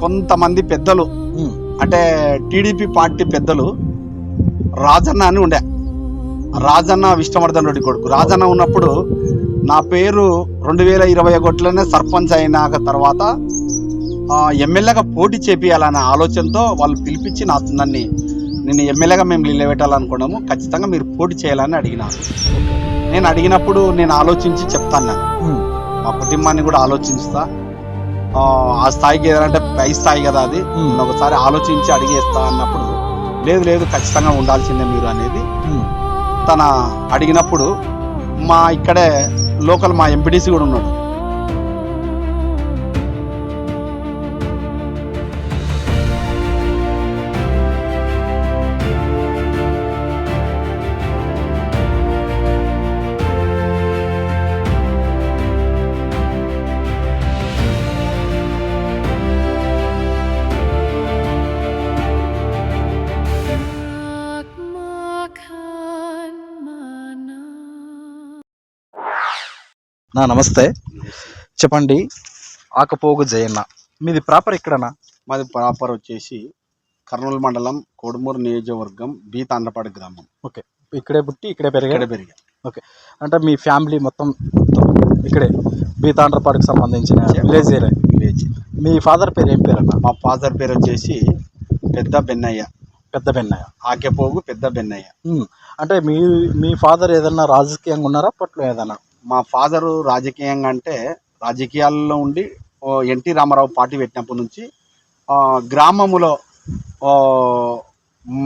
కొంతమంది పెద్దలు అంటే టీడీపీ పార్టీ పెద్దలు రాజన్న అని ఉండే. రాజన్న విష్ణువర్ధన్ రెడ్డి కొడుకు. రాజన్న ఉన్నప్పుడు నా పేరు రెండు వేల ఇరవై ఒకటిలోనే సర్పంచ్ అయినాక తర్వాత ఎమ్మెల్యేగా పోటీ చేపియాలనే ఆలోచనతో వాళ్ళు పిలిపించి నా నన్ను నేను ఎమ్మెల్యేగా మేము నిలబెట్టాలనుకున్నాము. ఖచ్చితంగా మీరు పోటీ చేయాలని అడిగినాను నేను అడిగినప్పుడు నేను ఆలోచించి చెప్తాను. మా కుటుంబాన్ని కూడా ఆలోచిస్తా. ఆ, స్థాయికి ఏదంటే పై స్థాయి కదా అది. ఒకసారి ఆలోచించి అడిగేస్తా అన్నప్పుడు లేదు లేదు ఖచ్చితంగా ఉండాల్సిందే మీరు అనేది. తన అడిగినప్పుడు మా ఇక్కడే లోకల్ మా ఎంపీటీసీ కూడా ఉన్నాడు. నా నమస్తే. చెప్పండి. ఆకపోగు జయన్న. మీది ప్రాపర్ ఎక్కడనా మాది ప్రాపర్ వచ్చేసి కర్నూలు మండలం కోడుమూరు నియోజకవర్గం బి తాండ్రపాడు గ్రామం. ఇక్కడే పుట్టి ఇక్కడే పెరిగాడు పెరిగా. అంటే మీ ఫ్యామిలీ మొత్తం ఇక్కడే బీతాండ్రపాడుకు సంబంధించిన విలేజ్ విలేజ్. మీ ఫాదర్ పేరు ఏం పేరు అన్న మా ఫాదర్ పేరు వచ్చేసి పెద్ద బెన్నయ్య. పెద్ద పెన్నయ్య ఆకెపోగు పెద్ద బెన్నయ్య. అంటే మీ మీ ఫాదర్ ఏదన్నా రాజకీయంగా ఉన్నారా? అప్పట్లో ఏదన్నా? మా ఫాదరు రాజకీయంగా అంటే రాజకీయాల్లో ఉండి ఎన్టీ రామారావు పార్టీ పెట్టినప్పటి నుంచి గ్రామములో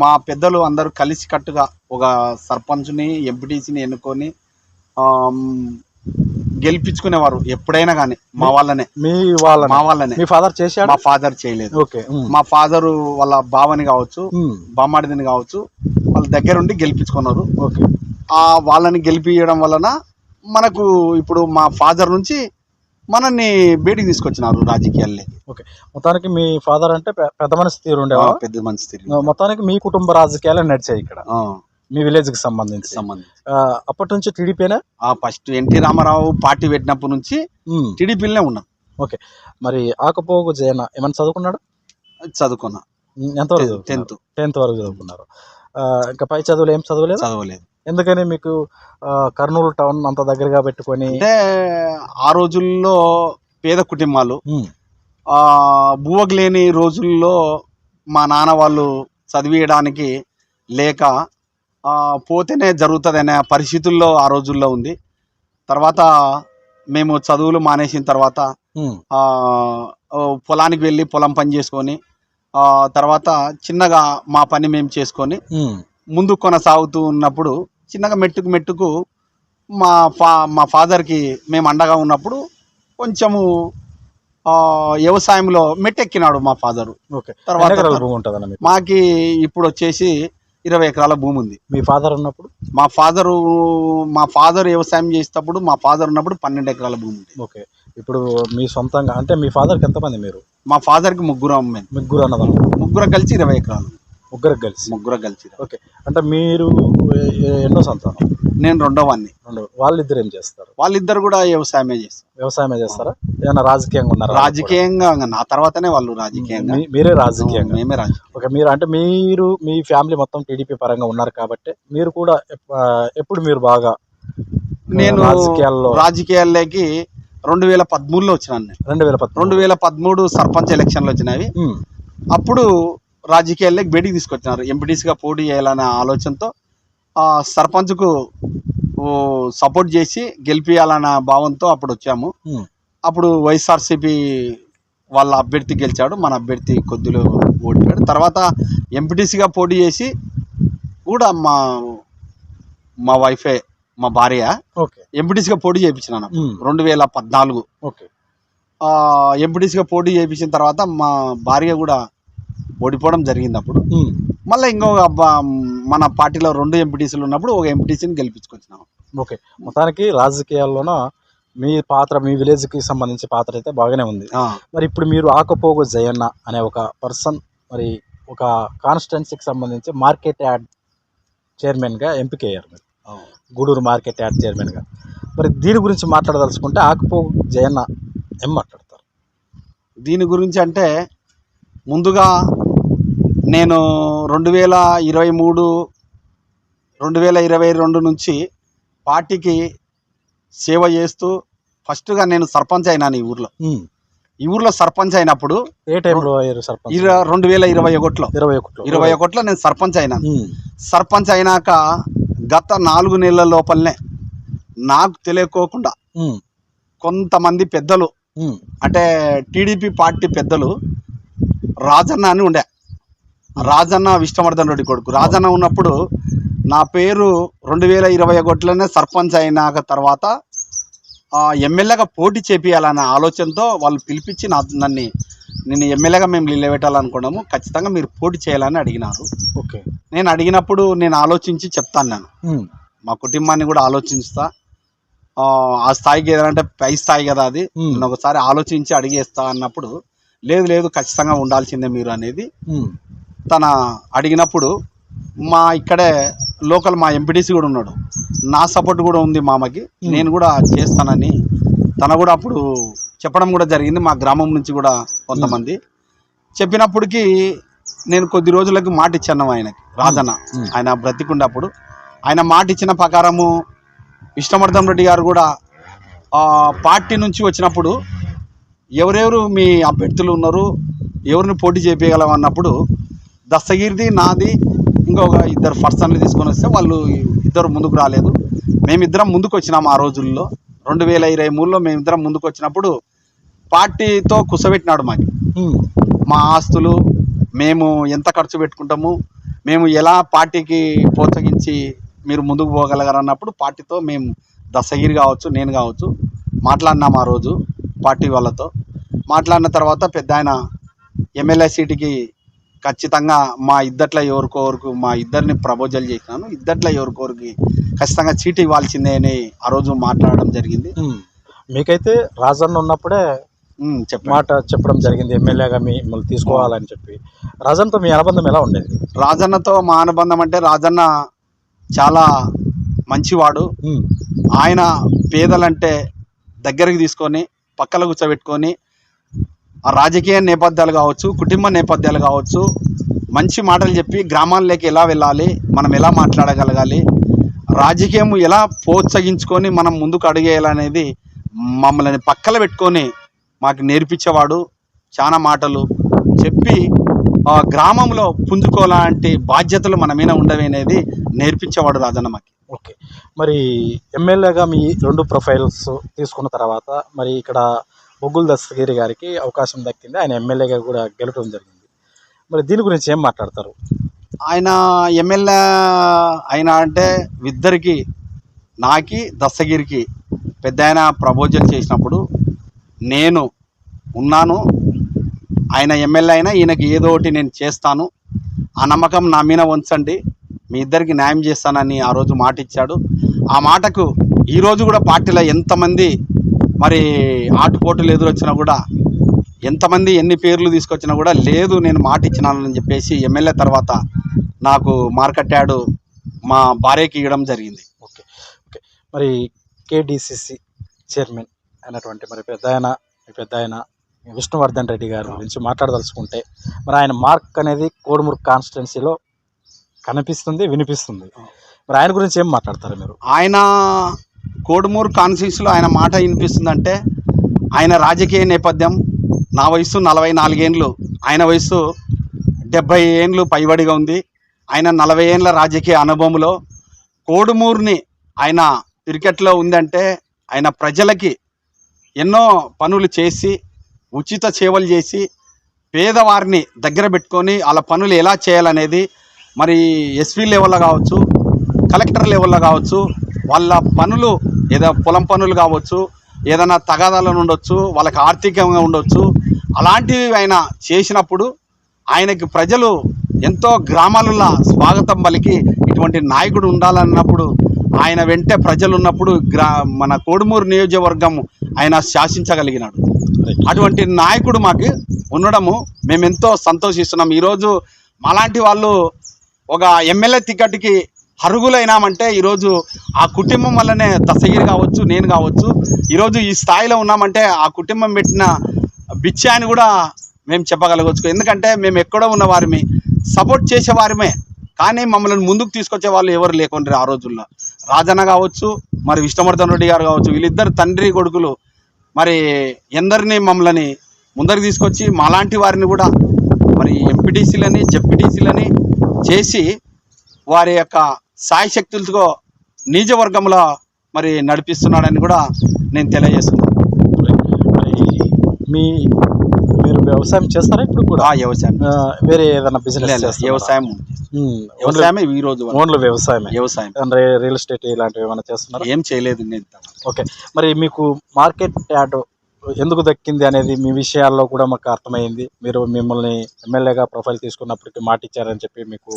మా పెద్దలు అందరూ కలిసికట్టుగా ఒక సర్పంచ్ని ఎంపీటీసీని ఎన్నుకొని గెలిపించుకునేవారు ఎప్పుడైనా కానీ మా వాళ్ళనే. మీ వాళ్ళ మా వాళ్ళనే. మీ ఫాదర్ చేశాడు? మా ఫాదర్ చేయలేదు. ఓకే మా. ఫాదరు వాళ్ళ బావని కావచ్చు బామ్మాడిదని కావచ్చు వాళ్ళ దగ్గరుండి గెలిపించుకున్నారు. ఓకే. ఆ వాళ్ళని గెలిపించడం వలన మనకు ఇప్పుడు మా ఫాదర్ నుంచి మనల్ని బయటికి తీసుకొచ్చినారు రాజకీయాల్లోకి. మొత్తానికి మీ ఫాదర్ అంటే పెద్ద మనసు తీరు ఆ, ఉండేవా పెద్ద మంచి తిరిగి మొత్తానికి మీ కుటుంబ రాజకీయాలు నడిచాయి ఇక్కడ. మీ విలేజ్కి సంబంధించి. సంబంధించి. అప్పటి నుంచి టీడీపీనే ఆ ఫస్ట్ ఎన్టీ రామారావు పార్టీ పెట్టినప్పటి నుంచి టీడీపీలోనే ఉన్నాం. మరి ఆకపోగు జయన ఏమైనా చదువుకున్నాడు? చదువుకున్నా. ఎంతవరకు టెన్త్. టెన్త్ వరకు చదువుకున్నారు. ఇంకా పై చదువులు ఏం చదవలేదు? చదవలేదు. ఎందుకని మీకు కర్నూలు టౌన్ అంత దగ్గరగా పెట్టుకొని? అంటే ఆ రోజుల్లో పేద కుటుంబాలు లేని రోజుల్లో మా నాన్న వాళ్ళు చదివియడానికి లేక పోతేనే జరుగుతుంది అనే పరిస్థితుల్లో ఆ రోజుల్లో ఉంది. తర్వాత మేము చదువులు మానేసిన తర్వాత పొలానికి వెళ్ళి పొలం పని చేసుకొని తర్వాత చిన్నగా మా పని మేము చేసుకొని ముందు కొనసాగుతూ ఉన్నప్పుడు చిన్నగా మెట్టుకు మెట్టుకు మా ఫా మా ఫాదర్కి మేము అండగా ఉన్నప్పుడు కొంచెము వ్యవసాయంలో మెట్టెక్కినాడు మా ఫాదరు. ఓకే. తర్వాత భూమి ఉంటుందన్న మీకు? ఇప్పుడు వచ్చేసి ఇరవై ఎకరాల భూమి ఉంది. మీ ఫాదర్ ఉన్నప్పుడు? మా ఫాదరు మా ఫాదర్ వ్యవసాయం చేసేటప్పుడు మా ఫాదర్ ఉన్నప్పుడు పన్నెండు ఎకరాల భూమి ఉంది. ఓకే. ఇప్పుడు మీ సొంతంగా అంటే మీ ఫాదర్కి ఎంతమంది మీరు? మా ఫాదర్కి ముగ్గురు అమ్మాయి ముగ్గురు అన్నదమ్ములు. ముగ్గురు కలిసి ఇరవై ఎకరాలు. ముగ్గురు కలిసి. ముగ్గురు కలిసి. ఓకే. అంటే మీరు ఎన్నో సంతానం? నేను రెండో వాడిని రెండు. వాళ్ళిద్దరు ఏం చేస్తారు? వాళ్ళిద్దరు కూడా వ్యవసాయమే చేస్తారు. వ్యవసాయమే చేస్తారా? ఏమైనా రాజకీయంగా ఉన్నారా? రాజకీయంగా నా తర్వాతనే వాళ్ళు రాజకీయంగా. మీరే రాజకీయంగా. మేమే రాజకీయం. ఓకే మీరు అంటే మీరు మీ ఫ్యామిలీ మొత్తం టీడీపీ పరంగా ఉన్నారు కాబట్టి మీరు కూడా ఎప్పుడు మీరు బాగా నేను రాజకీయాల్లో రాజకీయాల్లోకి రెండు వేల పదమూడులో వచ్చినాను నేను. రెండు వేల రెండు వేల పదమూడు సర్పంచ్ ఎలక్షన్లు వచ్చినవి. అప్పుడు రాజకీయాల్లోకి బయటికి తీసుకొచ్చినారు. ఎంపీటీసీగా పోటీ చేయాలనే ఆలోచనతో ఆ సర్పంచ్కు సపోర్ట్ చేసి గెలిపియాలన్న భావంతో అప్పుడు వచ్చాము. అప్పుడు వైఎస్ఆర్సీపీ వాళ్ళ అభ్యర్థి గెలిచాడు. మన అభ్యర్థి కొద్దిలో ఓడిపోయాడు. తర్వాత ఎంపీటీసీగా పోటీ చేసి కూడా మా మా వైఫే మా భార్య ఓకే. ఎంపీటీసీగా పోటీ చేయించినాను. రెండు వేల పద్నాలుగు. ఓకే. ఎంపీటీసీగా పోటీ చేయించిన తర్వాత మా భార్య కూడా ఓడిపోవడం జరిగింది అప్పుడు మళ్ళీ ఇంకొక మన పార్టీలో రెండు ఎంపీటీసీలు ఉన్నప్పుడు ఒక ఎంపీటీసీని గెలిపించుకొచ్చినాం ఓకే. మొత్తానికి రాజకీయాల్లోన మీ పాత్ర మీ విలేజ్కి సంబంధించి పాత్ర అయితే బాగానే ఉంది. మరి ఇప్పుడు మీరు ఆకపోగు జయన్న అనే ఒక పర్సన్ మరి ఒక కాన్స్టిట్యున్సీకి సంబంధించి మార్కెట్ యాడ్ చైర్మన్గా ఎంపిక అయ్యారు మీరు. గూడూరు మార్కెట్ యాడ్ చైర్మన్గా. మరి దీని గురించి మాట్లాడదలుచుకుంటే ఆకపోగు జయన్న ఏం మాట్లాడతారు? దీని గురించి అంటే ముందుగా నేను రెండు వేల ఇరవై మూడు రెండు వేల ఇరవై రెండు నుంచి పార్టీకి సేవ చేస్తూ ఫస్ట్గా నేను సర్పంచ్ అయినాను ఈ ఊర్లో. ఈ ఊర్లో సర్పంచ్ అయినప్పుడు ఏ టైంలో సర్పంచ్ రెండు వేల ఇరవై ఒకటిలో ఇరవై ఒకటిలో ఇరవై ఒకటిలో నేను సర్పంచ్ అయినాను. సర్పంచ్ అయినాక గత నాలుగు నెలల లోపలనే నాకు తెలియకోకుండా. కొంతమంది పెద్దలు. అంటే టీడీపీ పార్టీ పెద్దలు రాజన్న అని ఉండే రాజన్న విష్ణువర్ధన్ రెడ్డి కొడుకు. రాజన్న ఉన్నప్పుడు నా పేరు రెండు వేల ఇరవై ఒకటిలోనే సర్పంచ్ అయినాక తర్వాత ఎమ్మెల్యేగా పోటీ చేపియాలనే ఆలోచనతో వాళ్ళు పిలిపించి నా నన్ను నేను ఎమ్మెల్యేగా మేము నిలబెట్టాలనుకున్నాము. ఖచ్చితంగా మీరు పోటీ చేయాలని అడిగినారు. ఓకే. నేను అడిగినప్పుడు నేను ఆలోచించి చెప్తాను నేను. మా కుటుంబాన్ని కూడా ఆలోచిస్తా. ఆ, స్థాయికి ఏదంటే పై స్థాయి కదా అది. నేను ఒకసారి ఆలోచించి అడిగేస్తా అన్నప్పుడు లేదు లేదు ఖచ్చితంగా ఉండాల్సిందే మీరు అనేది. తన అడిగినప్పుడు మా ఇక్కడే లోకల్ మా ఎంపీటీసీ కూడా ఉన్నాడు. నా సపోర్ట్ కూడా ఉంది మామకి. నేను కూడా చేస్తానని తన కూడా అప్పుడు చెప్పడం కూడా జరిగింది మా గ్రామం నుంచి కూడా కొంతమంది. చెప్పినప్పటికీ నేను కొద్ది రోజులకి మాట ఇచ్చాను ఆయనకి రాజన్న. ఆయన బ్రతికుండప్పుడు ఆయన మాట ఇచ్చిన ప్రకారము విష్ణువర్ధన్ రెడ్డి గారు కూడా పార్టీ నుంచి వచ్చినప్పుడు ఎవరెవరు మీ అభ్యర్థులు ఉన్నారు ఎవరిని పోటీ చేపించగలం అన్నప్పుడు దస్తగిరిది నాది ఇంకొక ఇద్దరు పర్సన్లు తీసుకొని వస్తే వాళ్ళు ఇద్దరు ముందుకు రాలేదు. మేమిద్దరం ముందుకు వచ్చినాం ఆ రోజుల్లో. రెండు వేల ఇరవై మూడులో మేమిద్దరం ముందుకు వచ్చినప్పుడు పార్టీతో కుసబెట్టినాడు మాకు. మా ఆస్తులు మేము ఎంత ఖర్చు పెట్టుకుంటాము మేము ఎలా పార్టీకి ప్రోత్సహించి మీరు ముందుకు పోగలగారు అన్నప్పుడు పార్టీతో మేము దశగిరి కావచ్చు నేను కావచ్చు మాట్లాడినాం ఆ రోజు పార్టీ వాళ్ళతో. మాట్లాడిన తర్వాత పెద్ద ఆయన ఎమ్మెల్యే సీటుకి ఖచ్చితంగా మా ఇద్దట్ల ఎవరికోరికి మా ఇద్దరిని ప్రపోజల్ చేసినాను. ఇద్దట్ల ఎవరికోరికి ఖచ్చితంగా సీటు ఇవ్వాల్సిందే అని ఆ రోజు మాట్లాడడం జరిగింది. మీకైతే రాజన్న ఉన్నప్పుడే ఉమ్, చెప్పండి. మాట చెప్పడం జరిగింది. ఎమ్మెల్యేగా మిమ్మల్ని తీసుకోవాలని చెప్పి. రాజన్తో మీ అనుబంధం ఎలా ఉండేది? రాజన్నతో మా అనుబంధం అంటే రాజన్న చాలా మంచివాడు. ఆయన పేదలంటే దగ్గరికి తీసుకొని పక్కన కూర్చోబెట్టుకొని ఆ రాజకీయ నేపథ్యాలు కావచ్చు కుటుంబ నేపథ్యాలు కావచ్చు మంచి మాటలు చెప్పి గ్రామాల్లోకి ఎలా వెళ్ళాలి మనం ఎలా మాట్లాడగలగాలి రాజకీయం ఎలా ప్రోత్సహించుకొని మనం ముందుకు అడిగేయాలనేది మమ్మల్ని పక్కన పెట్టుకొని మాకు నేర్పించేవాడు చాలా మాటలు చెప్పి గ్రామంలో పుంజుకోలాంటి బాధ్యతలు మన మీద ఉండవనేది నేర్పించేవాడు రాజన్న మాకి. ఓకే. మరి ఎమ్మెల్యేగా మీ రెండు ప్రొఫైల్స్ తీసుకున్న తర్వాత మరి ఇక్కడ బొగ్గుల దస్తగిరి గారికి అవకాశం దక్కింది. ఆయన ఎమ్మెల్యేగా కూడా గెలవడం జరిగింది. మరి దీని గురించి ఏం మాట్లాడతారు? ఆయన ఎమ్మెల్యే ఆయన అంటే ఇద్దరికి నాకి దస్తగిరికి పెద్ద ఆయన ప్రపోజల్ చేసినప్పుడు నేను ఉన్నాను. ఆయన ఎమ్మెల్యే అయినా ఈయనకి ఏదో ఒకటి నేను చేస్తాను. ఆ నమ్మకం నా మీద ఉంచండి. మీ ఇద్దరికి న్యాయం చేస్తానని ఆ రోజు మాట ఇచ్చాడు ఆ మాటకు ఈరోజు కూడా పార్టీలో ఎంతమంది మరి ఆటుపోటులు ఎదురొచ్చినా కూడా ఎంతమంది ఎన్ని పేర్లు తీసుకొచ్చినా కూడా లేదు నేను మాట ఇచ్చినానని చెప్పేసి ఎమ్మెల్యే తర్వాత నాకు మార్కెట్ మా భార్యకి ఇవ్వడం జరిగింది. Okay okay. మరి కేడిసిసి చైర్మన్ అయినటువంటి మరి పెద్ద ఆయన మీ పెద్ద ఆయన విష్ణువర్ధన్ రెడ్డి గారి గురించి మాట్లాడదలుచుకుంటే మరి ఆయన మార్క్ అనేది కోడుమూరు కాన్స్టిట్యున్సీలో కనిపిస్తుంది వినిపిస్తుంది. మరి ఆయన గురించి ఏం మాట్లాడతారు మీరు? ఆయన కోడుమూరు కాన్స్టిట్యూన్సీలో ఆయన మాట వినిపిస్తుందంటే ఆయన రాజకీయ నేపథ్యం నా వయసు నలభై నాలుగేండ్లు ఆయన వయసు డెబ్బై ఏండ్లు పైబడిగా ఉంది. ఆయన నలభై ఏండ్ల రాజకీయ అనుభవంలో కోడుమూరుని ఆయన క్రికెట్లో ఉందంటే ఆయన ప్రజలకి ఎన్నో పనులు చేసి ఉచిత సేవలు చేసి పేదవారిని దగ్గర పెట్టుకొని వాళ్ళ పనులు ఎలా చేయాలనేది మరి ఎస్పీ లెవెల్లో కావచ్చు కలెక్టర్ లెవెల్లో కావచ్చు వాళ్ళ పనులు ఏదో పొలం పనులు కావచ్చు ఏదైనా తగాదాలను ఉండొచ్చు వాళ్ళకి ఆర్థికంగా ఉండొచ్చు అలాంటివి ఆయన చేసినప్పుడు ఆయనకి ప్రజలు ఎంతో గ్రామాలలో స్వాగతం పలికి ఇటువంటి నాయకుడు ఉండాలన్నప్పుడు ఆయన వెంటే ప్రజలు ఉన్నప్పుడు గ్రా మన కోడుమూరు నియోజకవర్గం ఆయన శాసించగలిగినాడు. అటువంటి నాయకుడు మాకు ఉండడము మేము ఎంతో సంతోషిస్తున్నాం. ఈరోజు మాలాంటి వాళ్ళు ఒక ఎమ్మెల్యే టికెట్కి అర్హులైనామంటే ఈరోజు ఆ కుటుంబం వల్లనే దశగిరి కావచ్చు నేను కావచ్చు ఈరోజు ఈ స్థాయిలో ఉన్నామంటే ఆ కుటుంబం పెట్టిన బిచ్చి అని కూడా మేము చెప్పగలగచ్చు. ఎందుకంటే మేము ఎక్కడో ఉన్న వారిమి సపోర్ట్ చేసే వారిమే. కానీ మమ్మల్ని ముందుకు తీసుకొచ్చే వాళ్ళు ఎవరు లేకుండా ఆ రోజుల్లో. రాజన్న కావచ్చు మరి విష్ణువర్ధన్ రెడ్డి గారు కావచ్చు వీళ్ళిద్దరు తండ్రి కొడుకులు. మరి ఎందరిని మమ్మల్ని ముందరికి తీసుకొచ్చి మాలాంటి వారిని కూడా మరి ఎంపీటీసీలని జెడ్పీటీసీలని చేసి వారి యొక్క సాయశక్తులతో నిజవర్గంలో మరి నడిపిస్తున్నాడని కూడా నేను తెలియజేస్తున్నాను. మరి మీ మీరు వ్యవసాయం చేస్తారా ఇప్పుడు కూడా? వ్యవసాయం. వేరే ఏదైనా బిజినెస్ వ్యవసాయం వ్యవసాయమే ఈ రోజు. ఓన్లీ వ్యవసాయమే. వ్యవసాయం. అంటే రియల్ ఎస్టేట్ ఇలాంటివి ఏమైనా చేస్తున్నారా? ఏం చేయలేదు నేను ఓకే. మరి మీకు మార్కెట్ యాడ్ ఎందుకు దక్కింది అనేది మీ విషయాల్లో కూడా మాకు అర్థమైంది. మీరు మిమ్మల్ని ఎమ్మెల్యేగా ప్రొఫైల్ తీసుకున్నప్పటికీ మాట ఇచ్చారని చెప్పి మీకు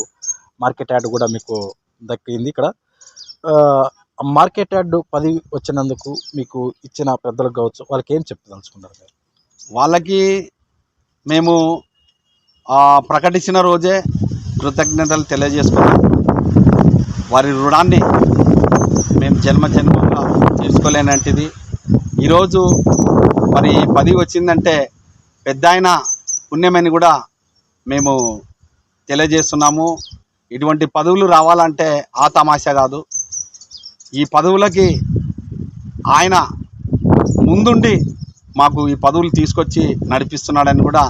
మార్కెట్ యాడ్ కూడా మీకు దక్కింది ఇక్కడ. మార్కెట్ యార్డు పది వచ్చినందుకు మీకు ఇచ్చిన పెద్దలకు కావచ్చు వాళ్ళకి ఏం చెప్పదలుచుకున్నారు మీరు? వాళ్ళకి మేము ప్రకటించిన రోజే కృతజ్ఞతలు తెలియజేసుకున్నాం వారి రుణాన్ని మేము జన్మ జన్మగా తీర్చుకోలేనంటిది. ఈరోజు మరి పది వచ్చిందంటే పెద్ద ఆయన పుణ్యమని కూడా మేము తెలియజేస్తున్నాము. ఇటువంటి పదవులు రావాలంటే ఆ తమాషా కాదు. ఈ పదవులకి ఆయన ముందుండి మాకు ఈ పదవులు తీసుకొచ్చి నడిపిస్తున్నాడని కూడా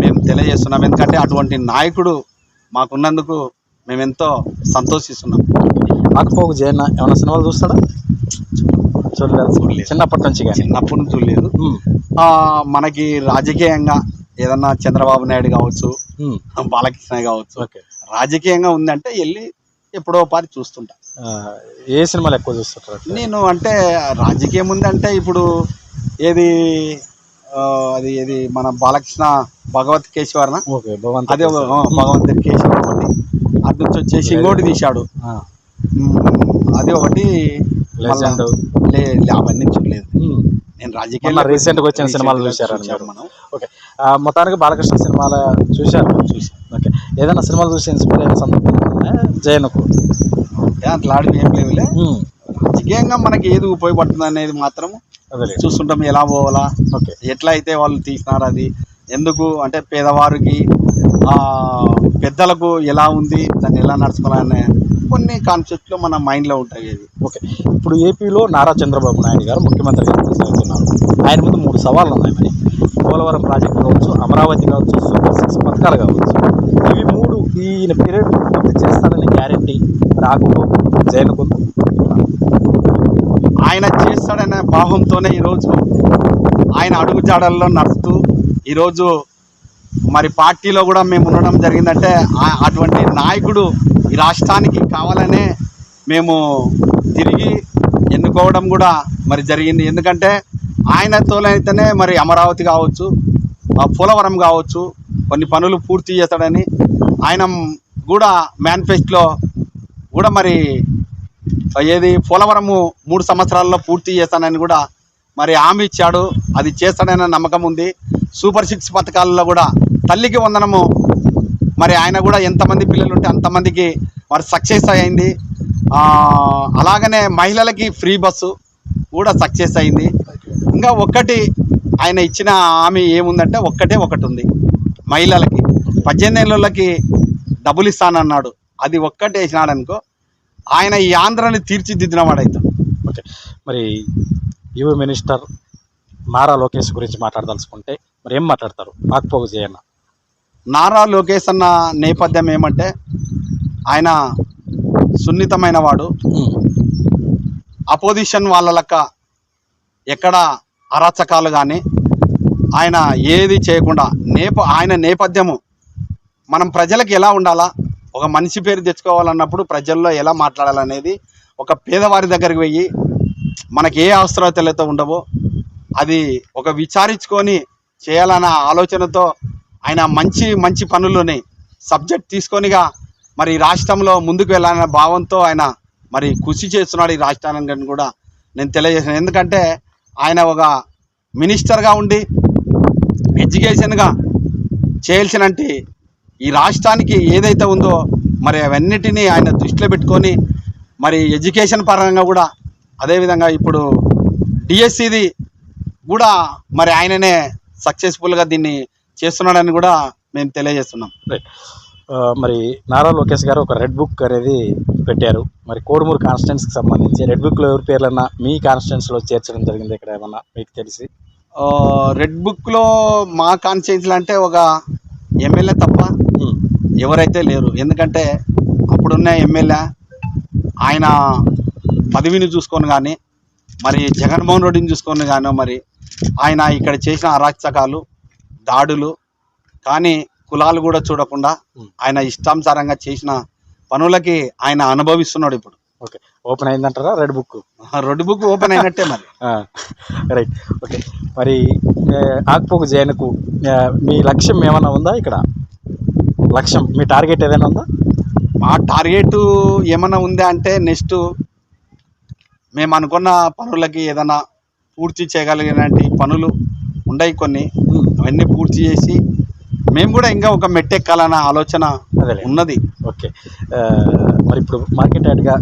మేము తెలియజేస్తున్నాం. ఎందుకంటే అటువంటి నాయకుడు మాకున్నందుకు మేము ఎంతో సంతోషిస్తున్నాం ఆకపోకు జయన్న ఏమైనా సినిమాలు చూస్తాడా? చూడలేదు. చూడలేదు. చిన్నప్పటి నుంచి చిన్నప్పటి నుంచి లేదు ఆ, మనకి రాజకీయంగా ఏదన్నా చంద్రబాబు నాయుడు కావచ్చు బాలకృష్ణ కావచ్చు ఓకే. రాజకీయంగా ఉందంటే వెళ్ళి ఎప్పుడో పారి చూస్తుంటా. ఏ సినిమాలు ఎక్కువ చూస్తుంటారు? నేను అంటే రాజకీయం ఉందంటే ఇప్పుడు ఏది అది ఏది మన బాలకృష్ణ భగవత్ కేశవర్న? ఓకే భగవంత్ అదే ఒక- ఆ, భగవంతుడి కేశవ ఒకటి. అటు నుంచి వచ్చేసి ఇంకోటి తీశాడు. అది ఒకటి అవన్నీ చూడలేదు. నేను మొన్న రాజకీయాల్లో recent గా వచ్చిన సినిమాలు చూశారా? మనం. ఓకే. మొత్తానికి బాలకృష్ణ సినిమాలు చూశారు. ఓకే ఏదైనా సినిమాలు చూసి ఇన్స్పైర్ అయిన సందర్భం? జయన్కు అట్లా ఆడివి ఏం లేవులే. రాజకీయంగా మనకి ఏది ఉపయోగపడుతుంది అనేది మాత్రం చూస్తుంటాం ఎలా పోవాలా ఓకే. ఎట్లా అయితే వాళ్ళు తీసినారు అది ఎందుకు అంటే పేదవారికి ఆ, పెద్దలకు ఎలా ఉంది దాన్ని ఎలా నడుచుకోవాలనే కొన్ని కాన్సెప్ట్లు మన మైండ్లో ఉంటాయి ఓకే. ఇప్పుడు ఏపీలో నారా చంద్రబాబు నాయుడు గారు ముఖ్యమంత్రిగా కొనసాగుతున్నారు ఆయన ముందు మూడు సవాళ్ళు ఉన్నాయి మరి. పోలవరం ప్రాజెక్ట్ కావచ్చు అమరావతి కావచ్చు సూపర్ సిక్స్ పథకాలు కావచ్చు. ఇవి మూడు ఈయన పీరియడ్ పూర్తి చేస్తానని గ్యారంటీ రాకపో జైలుకు ఆయన చేస్తాడనే భావంతోనే ఈరోజు ఆయన అడుగుజాడల్లో నడుస్తూ ఈరోజు మరి పార్టీలో కూడా మేము ఉండడం జరిగిందంటే ఆ- అటువంటి నాయకుడు ఈ రాష్ట్రానికి కావాలనే మేము తిరిగి ఎన్నుకోవడం కూడా మరి జరిగింది. ఎందుకంటే ఆయనతోనైతేనే మరి అమరావతి కావచ్చు పోలవరం కావచ్చు కొన్ని పనులు పూర్తి చేస్తాడని ఆయన కూడా మేనిఫెస్టోలో కూడా మరి ఏది పోలవరము మూడు సంవత్సరాల్లో పూర్తి చేస్తానని కూడా మరి హామీ ఇచ్చాడు. అది చేస్తాడనే నమ్మకం ఉంది. సూపర్ సిక్స్ పథకాలలో కూడా తల్లికి వందనము. మరి ఆయన కూడా ఎంతమంది పిల్లలు ఉంటే అంతమందికి మరి సక్సెస్ అయింది. అలాగనే మహిళలకి ఫ్రీ బస్సు కూడా సక్సెస్ అయింది. ఇంకా ఒక్కటి ఆయన ఇచ్చిన హామీ ఏముందంటే ఒక్కటే ఒకటి ఉంది మహిళలకి పద్దెనిమిది ఏళ్ళకి డబ్బులు ఇస్తానన్నాడు. అది ఒక్కటి వేసినాడు అనుకో ఆయన ఈ ఆంధ్రాని తీర్చిదిద్దిన వాడైతాడు ఓకే. మరి యువ మినిస్టర్ నారా లోకేష్ గురించి మాట్లాడదలుచుకుంటే మరి ఏం మాట్లాడతారు? ఆకుపోగు జయన్న నారా లోకేష్ అన్న నేపథ్యం ఏమంటే ఆయన సున్నితమైన వాడు. అపోజిషన్ వాళ్ళ లెక్క ఎక్కడ అరాచకాలు కానీ ఆయన ఏది చేయకుండా నేప ఆయన నేపథ్యము మనం ప్రజలకు ఎలా ఉండాలా? ఒక మనిషి పేరు తెచ్చుకోవాలన్నప్పుడు ప్రజల్లో ఎలా మాట్లాడాలనేది ఒక పేదవారి దగ్గరికి పోయి మనకి ఏ అవసరతలతో ఉండవో అది ఒక విచారించుకొని చేయాలన్న ఆలోచనతో ఆయన మంచి మంచి పనులని సబ్జెక్ట్ తీసుకొనిగా మరి ఈ రాష్ట్రంలో ముందుకు వెళ్ళాలనే భావంతో ఆయన మరి కృషి చేస్తున్నాడు ఈ రాష్ట్రానికి కూడా. నేను తెలియజేసాను ఎందుకంటే ఆయన ఒక మినిస్టర్గా ఉండి ఎడ్యుకేషన్గా చేయాల్సినంటి ఈ రాష్ట్రానికి ఏదైతే ఉందో మరి అవన్నిటినీ ఆయన దృష్టిలో పెట్టుకొని మరి ఎడ్యుకేషన్ పరంగా కూడా అదేవిధంగా ఇప్పుడు డిఎస్సిది కూడా మరి ఆయననే సక్సెస్ఫుల్గా దీన్ని చేస్తున్నాడని కూడా మేము తెలియజేస్తున్నాం. మరి నారా లోకేష్ గారు ఒక రెడ్ బుక్ అనేది పెట్టారు. మరి కోడుమూరు కాన్స్టిట్యున్సీకి సంబంధించి రెడ్ బుక్లో ఎవరి పేర్లన్నా మీ కాన్స్టిట్యున్సీలో చేర్చడం జరిగింది ఇక్కడ ఏమన్నా మీకు తెలిసి? రెడ్ బుక్లో మా కాన్స్టిట్యూన్సీలు అంటే ఒక ఎమ్మెల్యే తప్ప ఎవరైతే లేరు. ఎందుకంటే అప్పుడున్న ఎమ్మెల్యే ఆయన పదవిని చూసుకొని కానీ మరి జగన్మోహన్ రెడ్డిని చూసుకొని కానీ మరి ఆయన ఇక్కడ చేసిన అరాచకాలు దాడులు కానీ కులాలు కూడా చూడకుండా ఆయన ఇష్టానుసారంగా చేసిన పనులకి ఆయన అనుభవిస్తున్నాడు ఇప్పుడు. Okay. Open అయిందంటారా? Red book red book open అయినట్టే మరి. రైట్ ఓకే మరి ఆక్పోకు జైన్కు ఏ, మీ లక్ష్యం ఏమైనా ఉందా ఇక్కడ? లక్ష్యం మీ టార్గెట్ ఏదైనా ఉందా? మా టార్గెట్ ఏమన్నా ఉందా అంటే నెక్స్ట్ మేము అనుకున్న పనులకి ఏదైనా పూర్తి చేయగలిగినటువంటి పనులు ఉన్నాయి కొన్ని. అవన్నీ పూర్తి చేసి మేము కూడా ఇంకా ఒక మెట్టెక్కాలన్న ఆలోచన ఉన్నది. ఓకే. మరి ఇప్పుడు మార్కెట్ యార్డ్గా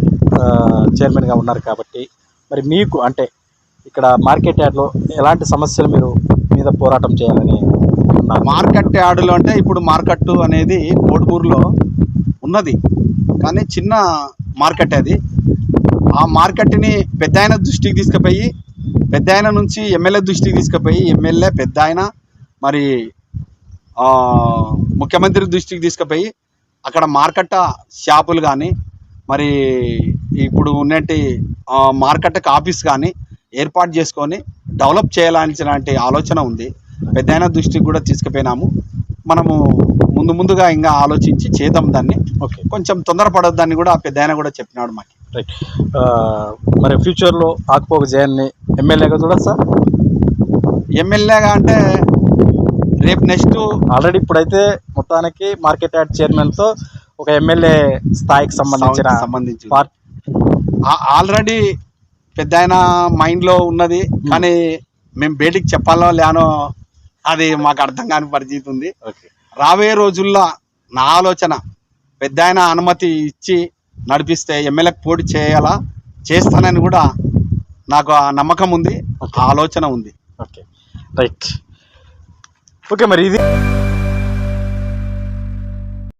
చైర్మన్గా ఉన్నారు కాబట్టి మరి మీకు అంటే ఇక్కడ మార్కెట్ యార్డ్లో ఎలాంటి సమస్యలు మీరు మీద పోరాటం చేయాలని మార్కెట్ యార్డులో అంటే ఇప్పుడు మార్కెట్ అనేది కోడుమూరులో ఉన్నది. కానీ చిన్న మార్కెట్ అది. ఆ మార్కెట్ని పెద్ద ఆయన దృష్టికి తీసుకుపోయి పెద్ద ఆయన నుంచి ఎమ్మెల్యే దృష్టికి తీసుకుపోయి ఎమ్మెల్యే పెద్ద ఆయన మరి ముఖ్యమంత్రి దృష్టికి తీసుకుపోయి అక్కడ మార్కెట్ షాపులు కానీ మరి ఇప్పుడు ఉన్నట్టు మార్కెట్ ఆఫీస్ కానీ ఏర్పాటు చేసుకొని డెవలప్ చేయాలనేటువంటి ఆలోచన ఉంది. పెద్ద దృష్టికి కూడా తీసుకుపోయినాము. మనము ముందు ముందుగా ఇంకా ఆలోచించి చేద్దాం దాన్ని. ఓకే. కొంచెం తొందరపడొద్దని కూడా పెద్ద ఆయన కూడా చెప్పినాడు మాకు. రైట్. మరి ఫ్యూచర్లో ఆకుపోక జయన్ని ఎమ్మెల్యేగా చూడొచ్చా? ఎమ్మెల్యేగా అంటే రేపు నెక్స్ట్ ఆల్రెడీ ఇప్పుడైతే మొత్తానికి మార్కెట్ యార్డ్ చైర్మన్తో ఒక ఎమ్మెల్యే స్థాయికి సంబంధించిన సంబంధించి ఆల్రెడీ పెద్ద ఆయన మైండ్లో ఉన్నది. కానీ మేము బయటికి చెప్పాలో లేనో అది మాకు అర్థం కాని పరిస్థితి ఉంది. ఓకే రాబోయే రోజుల్లో నా ఆలోచన పెద్ద ఆయన అనుమతి ఇచ్చి నడిపిస్తే ఎమ్మెల్యేకి పోటీ చేయాలా చేస్తానని కూడా నాకు ఆ నమ్మకం ఉంది ఆలోచన ఉంది. ఓకే రైట్ ఓకే మరి ఇది